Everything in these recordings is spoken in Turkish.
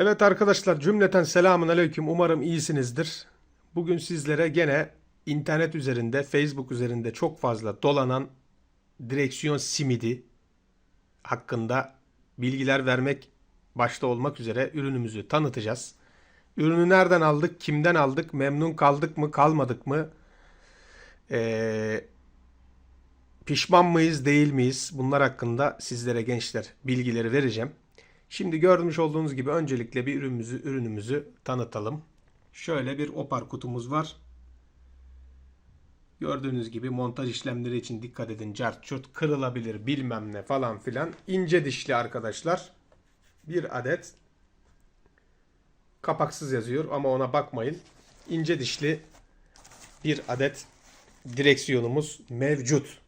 Evet arkadaşlar cümleten selamun aleyküm. Umarım iyisinizdir. Bugün sizlere gene internet üzerinde, Facebook üzerinde çok fazla dolanan direksiyon simidi hakkında bilgiler vermek başta olmak üzere ürünümüzü tanıtacağız. Ürünü nereden aldık, kimden aldık, memnun kaldık mı, kalmadık mı? Ee, pişman mıyız, değil miyiz? Bunlar hakkında sizlere gençler bilgileri vereceğim. Şimdi görmüş olduğunuz gibi öncelikle bir ürünümüzü ürünümüzü tanıtalım. Şöyle bir opar kutumuz var. Gördüğünüz gibi montaj işlemleri için dikkat edin. Cart çurt kırılabilir bilmem ne falan filan. İnce dişli arkadaşlar. Bir adet kapaksız yazıyor ama ona bakmayın. İnce dişli bir adet direksiyonumuz mevcut.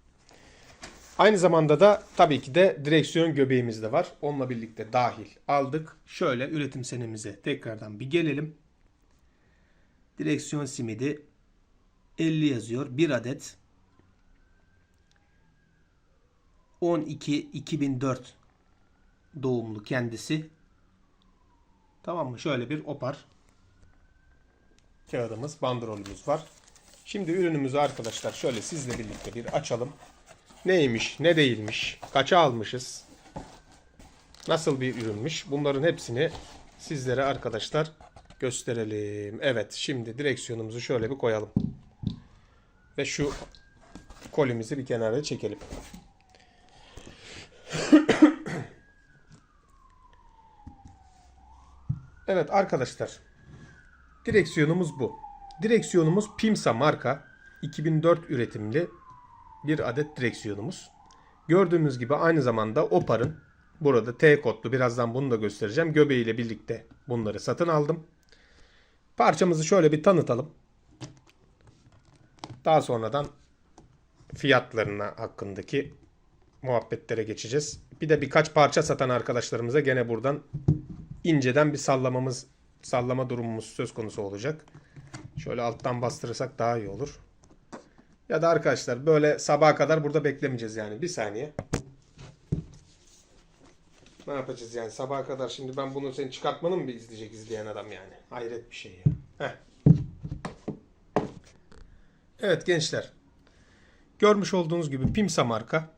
Aynı zamanda da tabii ki de direksiyon göbeğimiz de var. Onunla birlikte dahil aldık. Şöyle üretim senemize tekrardan bir gelelim. Direksiyon simidi 50 yazıyor. Bir adet 12-2004 doğumlu kendisi. Tamam mı? Şöyle bir opar kağıdımız, bandrolümüz var. Şimdi ürünümüzü arkadaşlar şöyle sizle birlikte bir açalım. Neymiş, ne değilmiş, kaça almışız, nasıl bir ürünmüş bunların hepsini sizlere arkadaşlar gösterelim. Evet şimdi direksiyonumuzu şöyle bir koyalım. Ve şu kolimizi bir kenara çekelim. Evet arkadaşlar direksiyonumuz bu. Direksiyonumuz Pimsa marka 2004 üretimli bir adet direksiyonumuz. Gördüğünüz gibi aynı zamanda Opar'ın burada T kodlu birazdan bunu da göstereceğim. Göbeğiyle birlikte bunları satın aldım. Parçamızı şöyle bir tanıtalım. Daha sonradan fiyatlarına hakkındaki muhabbetlere geçeceğiz. Bir de birkaç parça satan arkadaşlarımıza gene buradan inceden bir sallamamız sallama durumumuz söz konusu olacak. Şöyle alttan bastırırsak daha iyi olur. Ya da arkadaşlar böyle sabaha kadar burada beklemeyeceğiz yani. Bir saniye. Ne yapacağız yani sabaha kadar şimdi ben bunu senin çıkartmanı mı izleyecek izleyen adam yani? Hayret bir şey ya. Heh. Evet gençler. Görmüş olduğunuz gibi Pimsa marka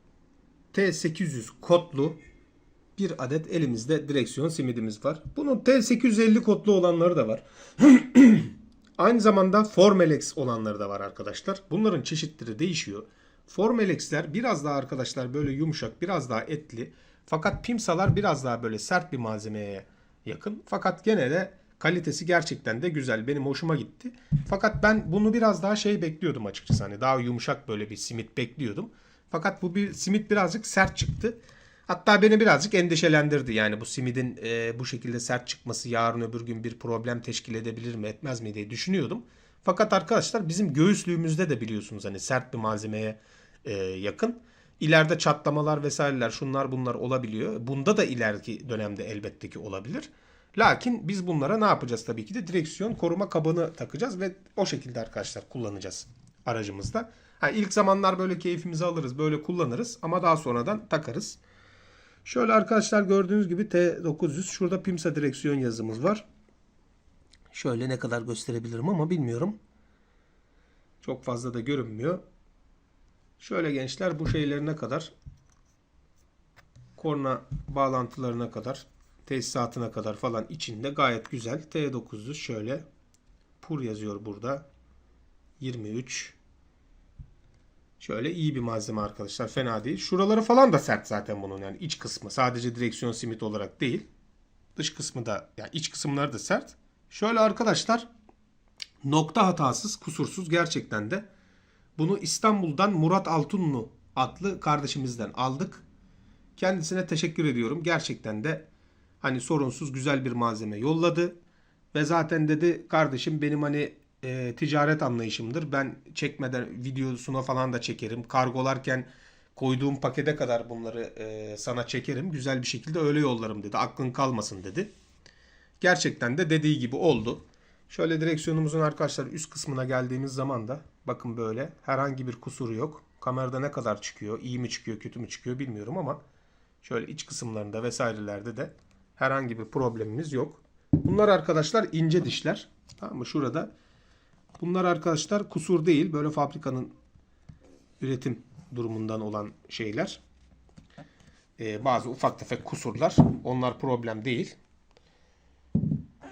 T800 kodlu bir adet elimizde direksiyon simidimiz var. Bunun T850 kodlu olanları da var. Aynı zamanda Formelex olanları da var arkadaşlar. Bunların çeşitleri değişiyor. Formelex'ler biraz daha arkadaşlar böyle yumuşak, biraz daha etli. Fakat Pimsa'lar biraz daha böyle sert bir malzemeye yakın. Fakat gene de kalitesi gerçekten de güzel. Benim hoşuma gitti. Fakat ben bunu biraz daha şey bekliyordum açıkçası. Hani daha yumuşak böyle bir simit bekliyordum. Fakat bu bir simit birazcık sert çıktı. Hatta beni birazcık endişelendirdi. Yani bu simidin e, bu şekilde sert çıkması yarın öbür gün bir problem teşkil edebilir mi etmez mi diye düşünüyordum. Fakat arkadaşlar bizim göğüslüğümüzde de biliyorsunuz hani sert bir malzemeye e, yakın. İleride çatlamalar vesaireler şunlar bunlar olabiliyor. Bunda da ileriki dönemde elbette ki olabilir. Lakin biz bunlara ne yapacağız tabii ki de direksiyon koruma kabını takacağız ve o şekilde arkadaşlar kullanacağız aracımızda. Ha, ilk zamanlar böyle keyfimizi alırız böyle kullanırız ama daha sonradan takarız. Şöyle arkadaşlar gördüğünüz gibi T900 şurada Pimsa direksiyon yazımız var. Şöyle ne kadar gösterebilirim ama bilmiyorum. Çok fazla da görünmüyor. Şöyle gençler bu şeylerine kadar korna bağlantılarına kadar tesisatına kadar falan içinde gayet güzel. T900 şöyle pur yazıyor burada. 23 Şöyle iyi bir malzeme arkadaşlar. Fena değil. Şuraları falan da sert zaten bunun yani iç kısmı. Sadece direksiyon simit olarak değil. Dış kısmı da yani iç kısımları da sert. Şöyle arkadaşlar nokta hatasız, kusursuz gerçekten de. Bunu İstanbul'dan Murat Altunlu adlı kardeşimizden aldık. Kendisine teşekkür ediyorum. Gerçekten de hani sorunsuz güzel bir malzeme yolladı. Ve zaten dedi kardeşim benim hani e, ticaret anlayışımdır. Ben çekmeden videosuna falan da çekerim. Kargolarken koyduğum pakete kadar bunları e, sana çekerim. Güzel bir şekilde öyle yollarım dedi. Aklın kalmasın dedi. Gerçekten de dediği gibi oldu. Şöyle direksiyonumuzun arkadaşlar üst kısmına geldiğimiz zaman da bakın böyle herhangi bir kusuru yok. Kamerada ne kadar çıkıyor, iyi mi çıkıyor, kötü mü çıkıyor bilmiyorum ama şöyle iç kısımlarında vesairelerde de herhangi bir problemimiz yok. Bunlar arkadaşlar ince dişler. Tamam mı? Şurada. Bunlar arkadaşlar kusur değil. Böyle fabrikanın üretim durumundan olan şeyler. Ee, bazı ufak tefek kusurlar. Onlar problem değil.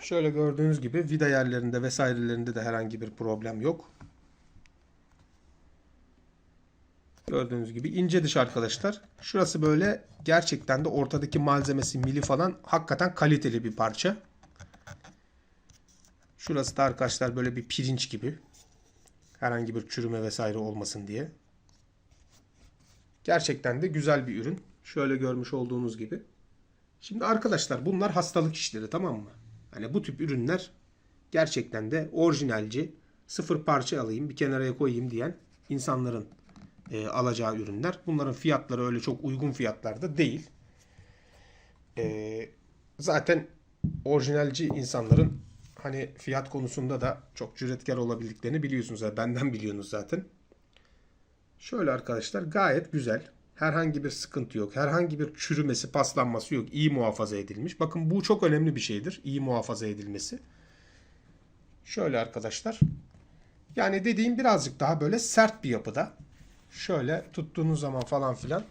Şöyle gördüğünüz gibi vida yerlerinde vesairelerinde de herhangi bir problem yok. Gördüğünüz gibi ince diş arkadaşlar. Şurası böyle gerçekten de ortadaki malzemesi mili falan hakikaten kaliteli bir parça. Şurası da arkadaşlar böyle bir pirinç gibi. Herhangi bir çürüme vesaire olmasın diye. Gerçekten de güzel bir ürün. Şöyle görmüş olduğunuz gibi. Şimdi arkadaşlar bunlar hastalık işleri tamam mı? Hani bu tip ürünler gerçekten de orijinalci, sıfır parça alayım bir kenara koyayım diyen insanların e, alacağı ürünler. Bunların fiyatları öyle çok uygun fiyatlarda değil. E, zaten orijinalci insanların hani fiyat konusunda da çok cüretkar olabildiklerini biliyorsunuz. Yani benden biliyorsunuz zaten. Şöyle arkadaşlar gayet güzel. Herhangi bir sıkıntı yok. Herhangi bir çürümesi, paslanması yok. İyi muhafaza edilmiş. Bakın bu çok önemli bir şeydir. İyi muhafaza edilmesi. Şöyle arkadaşlar. Yani dediğim birazcık daha böyle sert bir yapıda. Şöyle tuttuğunuz zaman falan filan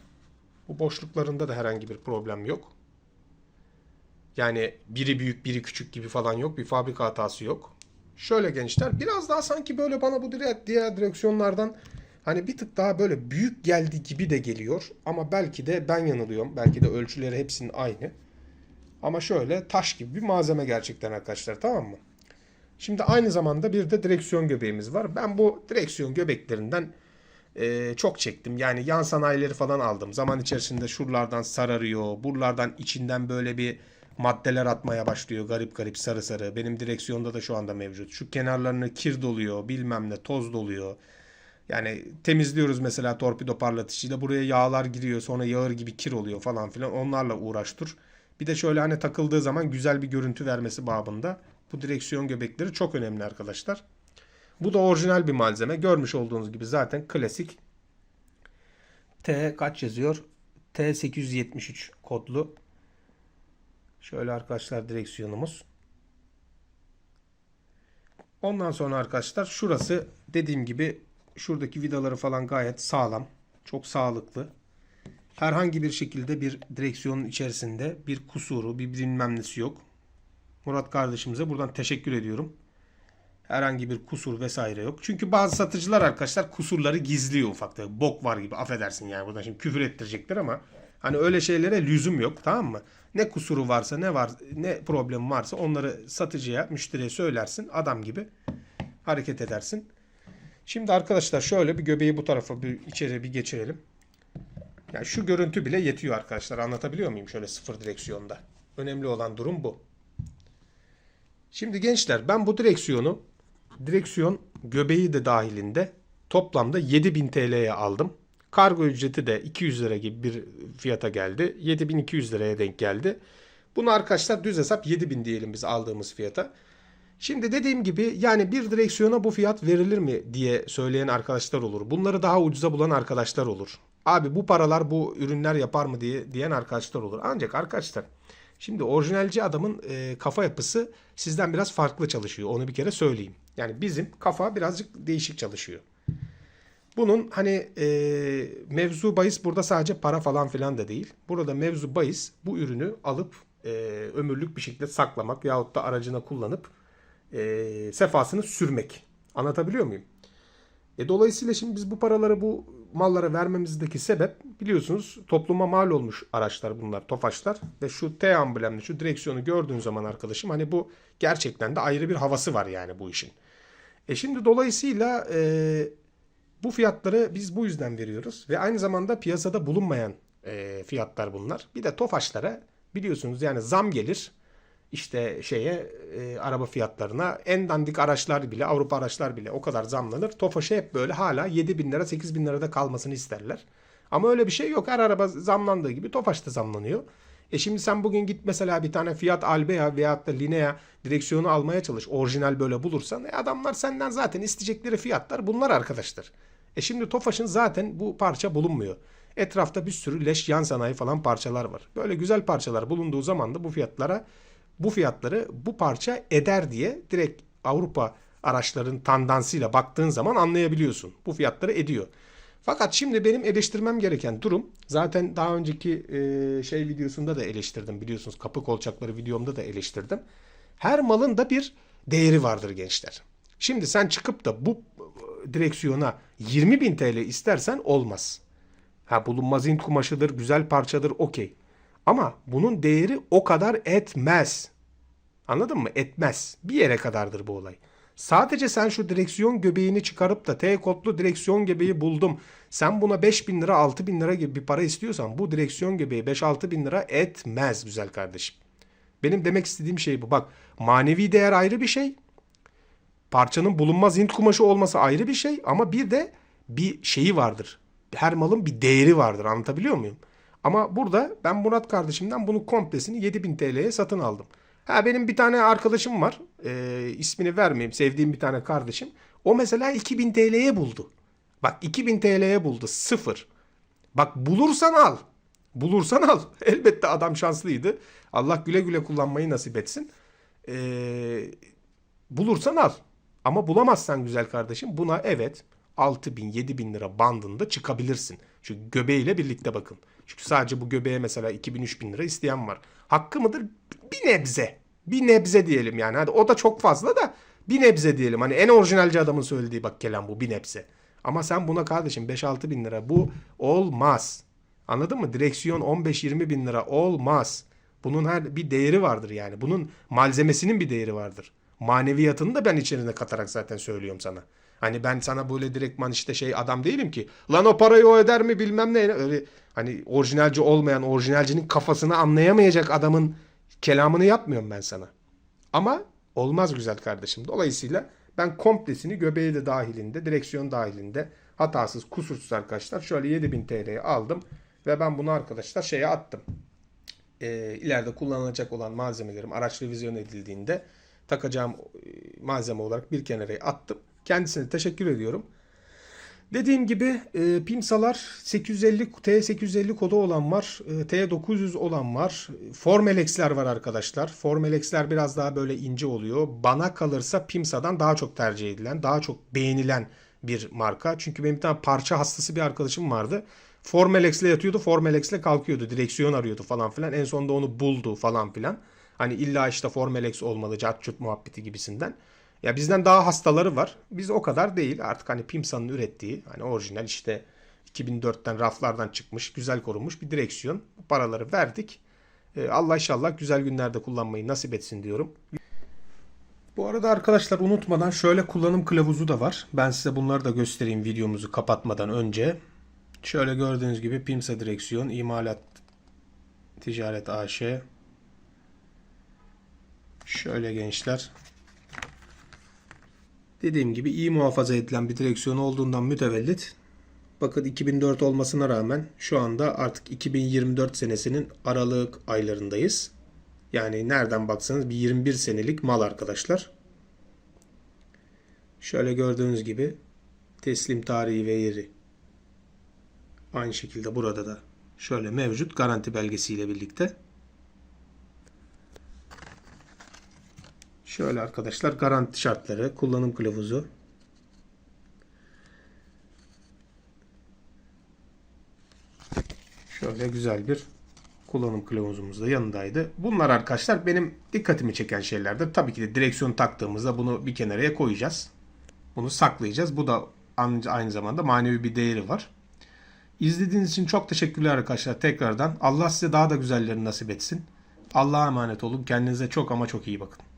bu boşluklarında da herhangi bir problem yok. Yani biri büyük biri küçük gibi falan yok. Bir fabrika hatası yok. Şöyle gençler biraz daha sanki böyle bana bu diğer direksiyonlardan hani bir tık daha böyle büyük geldi gibi de geliyor. Ama belki de ben yanılıyorum. Belki de ölçüleri hepsinin aynı. Ama şöyle taş gibi bir malzeme gerçekten arkadaşlar tamam mı? Şimdi aynı zamanda bir de direksiyon göbeğimiz var. Ben bu direksiyon göbeklerinden e, çok çektim. Yani yan sanayileri falan aldım. Zaman içerisinde şuralardan sararıyor. Buralardan içinden böyle bir maddeler atmaya başlıyor. Garip garip sarı sarı. Benim direksiyonda da şu anda mevcut. Şu kenarlarını kir doluyor. Bilmem ne toz doluyor. Yani temizliyoruz mesela torpido parlatıcıyla. Buraya yağlar giriyor. Sonra yağır gibi kir oluyor falan filan. Onlarla uğraş dur. Bir de şöyle hani takıldığı zaman güzel bir görüntü vermesi babında. Bu direksiyon göbekleri çok önemli arkadaşlar. Bu da orijinal bir malzeme. Görmüş olduğunuz gibi zaten klasik. T kaç yazıyor? T873 kodlu. Şöyle arkadaşlar direksiyonumuz. Ondan sonra arkadaşlar şurası dediğim gibi şuradaki vidaları falan gayet sağlam. Çok sağlıklı. Herhangi bir şekilde bir direksiyonun içerisinde bir kusuru, bir bilmem nesi yok. Murat kardeşimize buradan teşekkür ediyorum. Herhangi bir kusur vesaire yok. Çünkü bazı satıcılar arkadaşlar kusurları gizliyor ufakta. Bok var gibi affedersin yani buradan şimdi küfür ettirecekler ama hani öyle şeylere lüzum yok tamam mı? Ne kusuru varsa ne var ne problem varsa onları satıcıya müşteriye söylersin adam gibi hareket edersin. Şimdi arkadaşlar şöyle bir göbeği bu tarafa bir içeri bir geçirelim. Yani şu görüntü bile yetiyor arkadaşlar. Anlatabiliyor muyum şöyle sıfır direksiyonda? Önemli olan durum bu. Şimdi gençler ben bu direksiyonu direksiyon göbeği de dahilinde toplamda 7000 TL'ye aldım. Kargo ücreti de 200 lira gibi bir fiyata geldi. 7200 liraya denk geldi. Bunu arkadaşlar düz hesap 7000 diyelim biz aldığımız fiyata. Şimdi dediğim gibi yani bir direksiyona bu fiyat verilir mi diye söyleyen arkadaşlar olur. Bunları daha ucuza bulan arkadaşlar olur. Abi bu paralar bu ürünler yapar mı diye diyen arkadaşlar olur. Ancak arkadaşlar şimdi orijinalci adamın e, kafa yapısı sizden biraz farklı çalışıyor. Onu bir kere söyleyeyim. Yani bizim kafa birazcık değişik çalışıyor. Bunun hani e, mevzu bahis burada sadece para falan filan da değil. Burada mevzu bahis bu ürünü alıp e, ömürlük bir şekilde saklamak yahut da aracına kullanıp e, sefasını sürmek. Anlatabiliyor muyum? E, dolayısıyla şimdi biz bu paraları bu mallara vermemizdeki sebep biliyorsunuz topluma mal olmuş araçlar bunlar, tofaşlar ve şu T amblemli şu direksiyonu gördüğün zaman arkadaşım hani bu gerçekten de ayrı bir havası var yani bu işin. E şimdi dolayısıyla e, bu fiyatları biz bu yüzden veriyoruz ve aynı zamanda piyasada bulunmayan e, fiyatlar bunlar. Bir de tofaşlara biliyorsunuz yani zam gelir işte şeye e, araba fiyatlarına en dandik araçlar bile Avrupa araçlar bile o kadar zamlanır. Tofaş'a hep böyle hala 7 bin lira 8 bin lirada kalmasını isterler. Ama öyle bir şey yok. Her araba zamlandığı gibi Tofaş da zamlanıyor. E şimdi sen bugün git mesela bir tane Fiat Albea veyahut da Linea direksiyonu almaya çalış. Orijinal böyle bulursan e adamlar senden zaten isteyecekleri fiyatlar bunlar arkadaşlar. E şimdi Tofaş'ın zaten bu parça bulunmuyor. Etrafta bir sürü leş yan sanayi falan parçalar var. Böyle güzel parçalar bulunduğu zaman da bu fiyatlara bu fiyatları bu parça eder diye direkt Avrupa araçların tandansıyla baktığın zaman anlayabiliyorsun. Bu fiyatları ediyor. Fakat şimdi benim eleştirmem gereken durum zaten daha önceki e, şey videosunda da eleştirdim biliyorsunuz kapı kolçakları videomda da eleştirdim. Her malın da bir değeri vardır gençler. Şimdi sen çıkıp da bu e, direksiyona 20 bin TL istersen olmaz. Ha bulunmaz int kumaşıdır, güzel parçadır okey. Ama bunun değeri o kadar etmez. Anladın mı? Etmez. Bir yere kadardır bu olay. Sadece sen şu direksiyon göbeğini çıkarıp da T kodlu direksiyon göbeği buldum. Sen buna 5 bin lira 6 bin lira gibi bir para istiyorsan bu direksiyon göbeği 5-6 bin lira etmez güzel kardeşim. Benim demek istediğim şey bu. Bak manevi değer ayrı bir şey. Parçanın bulunmaz int kumaşı olması ayrı bir şey ama bir de bir şeyi vardır. Her malın bir değeri vardır anlatabiliyor muyum? Ama burada ben Murat kardeşimden bunu komplesini 7000 TL'ye satın aldım. Ha benim bir tane arkadaşım var. Ee, ismini vermeyeyim. Sevdiğim bir tane kardeşim. O mesela 2000 TL'ye buldu. Bak 2000 TL'ye buldu. Sıfır. Bak bulursan al. Bulursan al. Elbette adam şanslıydı. Allah güle güle kullanmayı nasip etsin. Ee, bulursan al. Ama bulamazsan güzel kardeşim buna evet 6 bin 7 bin lira bandında çıkabilirsin. Çünkü göbeğiyle birlikte bakın. Çünkü sadece bu göbeğe mesela 2000 3000 lira isteyen var. Hakkı mıdır? Bir nebze. Bir nebze diyelim yani. Hadi o da çok fazla da bir nebze diyelim. Hani en orijinalci adamın söylediği bak kelam bu bir nebze. Ama sen buna kardeşim 5-6 bin lira bu olmaz. Anladın mı? Direksiyon 15-20 bin lira olmaz. Bunun her bir değeri vardır yani. Bunun malzemesinin bir değeri vardır. Maneviyatını da ben içerisine katarak zaten söylüyorum sana. Hani ben sana böyle direktman işte şey adam değilim ki. Lan o parayı o öder mi bilmem ne. Öyle hani orijinalci olmayan, orijinalcinin kafasını anlayamayacak adamın kelamını yapmıyorum ben sana. Ama olmaz güzel kardeşim. Dolayısıyla ben komplesini göbeği de dahilinde, direksiyon dahilinde hatasız, kusursuz arkadaşlar şöyle 7000 TL'ye aldım ve ben bunu arkadaşlar şeye attım. E, ileride kullanılacak olan malzemelerim araç revizyon edildiğinde takacağım e, malzeme olarak bir kenara attım. Kendisine teşekkür ediyorum. Dediğim gibi e, Pimsalar 850 T850 kodu olan var. E, T900 olan var. Formelex'ler var arkadaşlar. Formelex'ler biraz daha böyle ince oluyor. Bana kalırsa Pimsa'dan daha çok tercih edilen, daha çok beğenilen bir marka. Çünkü benim bir tane parça hastası bir arkadaşım vardı. Formelex'le yatıyordu, Formelex'le kalkıyordu. Direksiyon arıyordu falan filan. En sonunda onu buldu falan filan. Hani illa işte Formelex olmalı, cat muhabbeti gibisinden. Ya bizden daha hastaları var. Biz o kadar değil. Artık hani Pimsa'nın ürettiği hani orijinal işte 2004'ten raflardan çıkmış, güzel korunmuş bir direksiyon. Bu paraları verdik. Ee, Allah inşallah güzel günlerde kullanmayı nasip etsin diyorum. Bu arada arkadaşlar unutmadan şöyle kullanım kılavuzu da var. Ben size bunları da göstereyim videomuzu kapatmadan önce. Şöyle gördüğünüz gibi Pimsa direksiyon, imalat ticaret AŞ. Şöyle gençler. Dediğim gibi iyi muhafaza edilen bir direksiyon olduğundan mütevellit bakın 2004 olmasına rağmen şu anda artık 2024 senesinin aralık aylarındayız. Yani nereden baksanız bir 21 senelik mal arkadaşlar. Şöyle gördüğünüz gibi teslim tarihi ve yeri aynı şekilde burada da şöyle mevcut garanti belgesiyle birlikte. Şöyle arkadaşlar garanti şartları, kullanım kılavuzu. Şöyle güzel bir kullanım kılavuzumuz da yanındaydı. Bunlar arkadaşlar benim dikkatimi çeken şeylerdir. Tabii ki de direksiyon taktığımızda bunu bir kenaraya koyacağız. Bunu saklayacağız. Bu da aynı zamanda manevi bir değeri var. İzlediğiniz için çok teşekkürler arkadaşlar tekrardan. Allah size daha da güzellerini nasip etsin. Allah'a emanet olun. Kendinize çok ama çok iyi bakın.